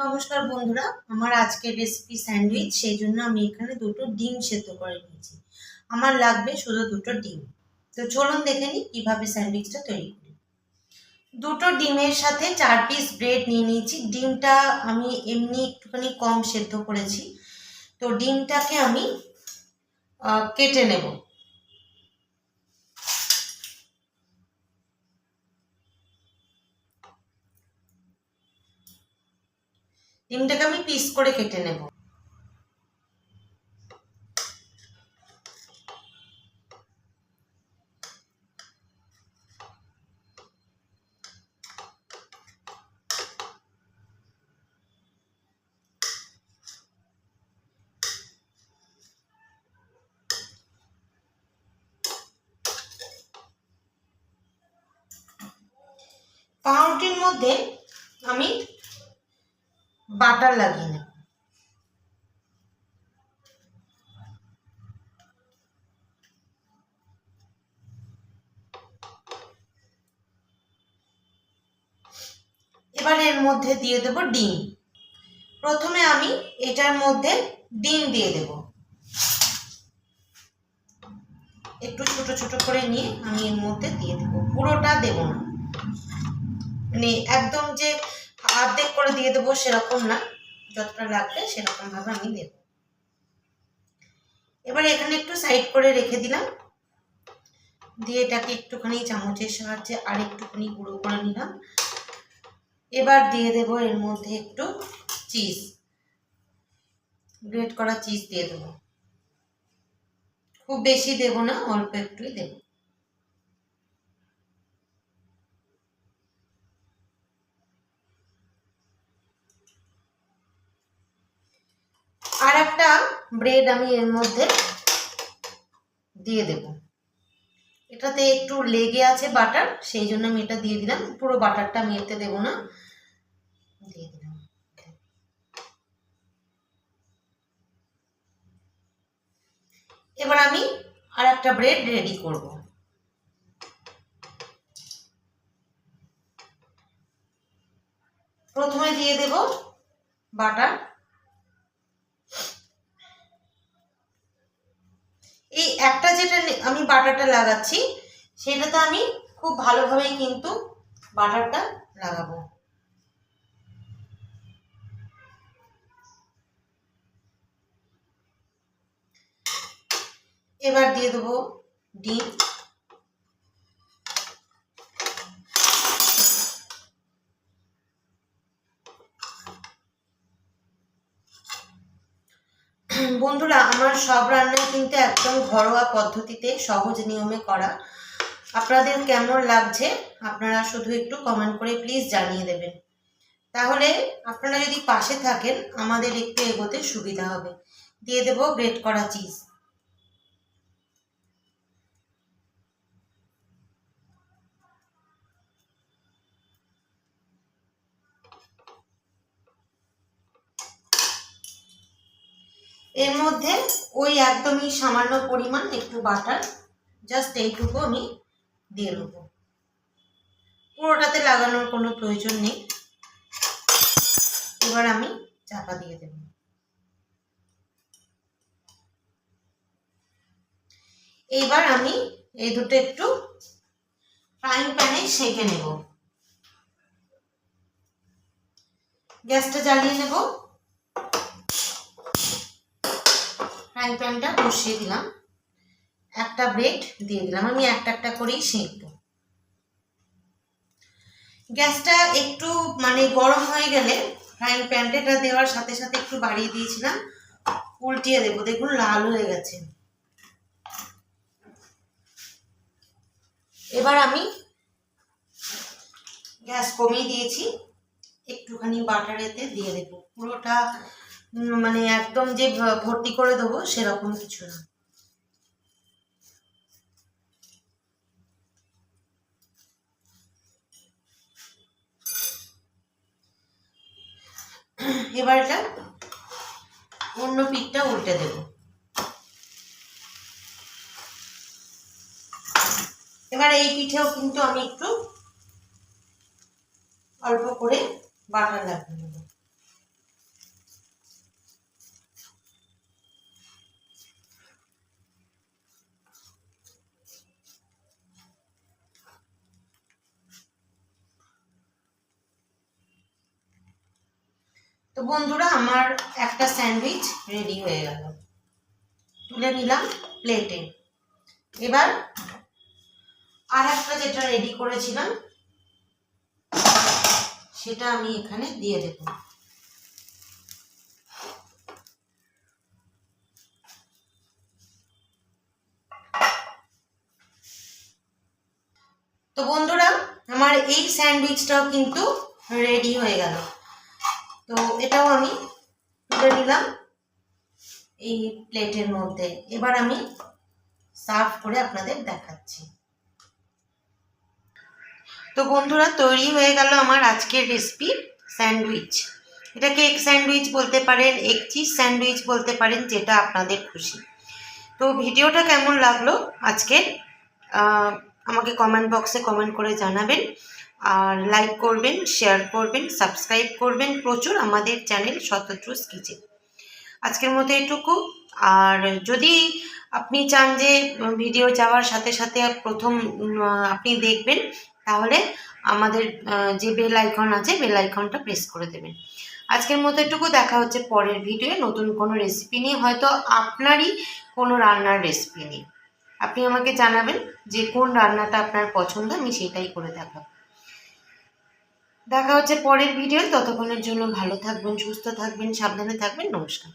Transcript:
নমস্কার বন্ধুরা, আমার আজকের রেসিপি স্যান্ডউইচ সেই জন্য আমি এখানে দুটো ডিম সেদ্ধ করে নিয়েছি। আমার লাগবে শুধু দুটো ডিম। তো চলুন দেখে নিই কীভাবে স্যান্ডউইচটা তৈরি করি। দুটো ডিমের সাথে চার পিস ব্রেড নিয়ে নিয়েছি। ডিমটা আমি এমনি একটুখানি কম সেদ্ধ করেছি। তো ডিমটাকে আমি কেটে নেব। ডিমটাকে আমি পিস করে কেটে নেব। পাউরুটির মধ্যে আমি বাটার লাগিয়ে নেব। এবার এর মধ্যে দিয়ে দেব ডিম। প্রথমে আমি এটার মধ্যে ডিম দিয়ে দেব। একটু ছোট ছোট করে নিয়ে আমি এর মধ্যে দিয়ে দেব। পুরোটা দেব না। মানে একদম যে অর্ধেক করে দিয়ে দেবো সেরকম না। যতটা লাগবে সেরকম ভাবে আমি দেব। এবার এখানে একটু সাইড করে রেখে দিলাম। দিয়ে এটাকে একটুখানি চামচের সাহায্যে আর একটুখানি গুঁড়ো করে নিলাম। এবার দিয়ে দেব এর মধ্যে একটু চিজ গ্রেট করা চিজ দিয়ে দেবো। খুব বেশি দেব না, অল্প একটুই দেবো। আর একটা ব্রেড আমি এর মধ্যে দিয়ে দেব। এটাতে একটু লেগে আছে বাটার সেই জন্য আমি এটা দিয়ে দিলাম। পুরো বাটারটা আমি এতে দেবো না। দিয়ে দিলাম। এবার আমি আর একটা ব্রেড রেডি করব। প্রথমে দিয়ে দেব বাটার এই একটা যেটা আমি বাটারটা লাগাচ্ছি, সেটাতে আমি খুব ভালোভাবেই কিন্তু বাটারটা লাগাবো। এবার দিয়ে দেবো ডিম। বন্ধুরা, আমার সব রান্নাই কিন্তু একদম ঘরোয়া পদ্ধতিতে সহজ নিয়মে করা। আপনাদের কেমন লাগছে? আপনারা শুধু একটু কমেন্ট করে প্লিজ জানিয়ে দেবেন। তাহলে আপনারা যদি পাশে থাকেন, আমাদের একটু এগোতে সুবিধা হবে। দিয়ে দেবো গ্রেট করা চিজ এর মধ্যে ওই একদমই সামান্য পরিমাণ একটু বাটার জাস্ট এইটুকু আমি দিয়ে দেবো। পুরোটাতে লাগানোর কোনো প্রয়োজন নেই। এবার আমি চাপা দিয়ে দেব। এইবার আমি এই দুটো একটু ফ্রাইং প্যানে সেঁকে নেব। গ্যাসটা জ্বালিয়ে নেব। ফ্রাইং প্যানটা বসিয়ে দিলাম। একটা ব্রেড দিয়ে দিলাম। আমি একটা একটা করেই সেঁকবো। গ্যাসটা একটু মানে গরম হয়ে গেলে ফ্রাইং প্যানটা দেওয়ার সাথে সাথে একটু বাড়িয়ে দিয়েছিলাম। উল্টিয়ে দেবো। দেখুন, লাল হয়ে গেছে। এবার আমি গ্যাস কমিয়ে দিয়েছি। একটুখানি বাটারেতে দিয়ে দেবো। পুরোটা মানে একদম যে ভর্তি করে দেবো সেরকম কিছু না। এবার এটা অন্য পিঠটা উল্টে দেব। এবার এই পিঠেও কিন্তু আমি একটু অল্প করে বাটার লাগিয়ে তো বন্ধুরা, আমার একটা স্যান্ডউইচ রেডি হয়ে গেল। তুলে নিলাম প্লেটে। এবার আর একটা যেটা রেডি করেছিলাম, সেটা আমি এখানে দিয়ে দেব। তো বন্ধুরা, আমার এই স্যান্ডউইচটাও কিন্তু রেডি হয়ে গেল। তো এটাও আমি তুলে নিলাম এই প্লেটের মধ্যে। এবার আমি সার্ভ করে আপনাদের দেখাচ্ছি। তো বন্ধুরা, তৈরি হয়ে গেল আমার আজকের রেসিপি, স্যান্ডউইচ। এটাকে এগ স্যান্ডউইচ বলতে পারেন, এগ চিজ স্যান্ডউইচ বলতে পারেন, যেটা আপনাদের খুশি। তো ভিডিওটা কেমন লাগল আজকের আমাকে কমেন্ট বক্সে কমেন্ট করে জানাবেন। আর লাইক করবেন শেয়ার করবেন সাবস্ক্রাইব করবেন। প্রচুর আমাদের চ্যানেল শতদ্রুস কিচেন আজকের মতো এটুকু। আর যদি আপনি চান যে ভিডিও যাওয়ার সাথে সাথে প্রথম আপনি দেখবেন, তাহলে আমাদের যে বেল আইকন আছে বেল আইকনটা প্রেস করে দেবেন। আজকের মতো এটুকু। দেখা হচ্ছে পরের ভিডিওয়ে নতুন কোনো রেসিপি নিয়ে। হয়তো আপনারই কোনো রান্নার রেসিপি নিয়ে। আপনি আমাকে জানাবেন যে কোন রান্নাটা আপনার পছন্দ, আমি সেটাই করে দেখাবো। দেখা হচ্ছে পরের ভিডিও ততক্ষণের জন্য ভালো থাকবেন সুস্থ থাকবেন সাবধানে থাকবেন। নমস্কার।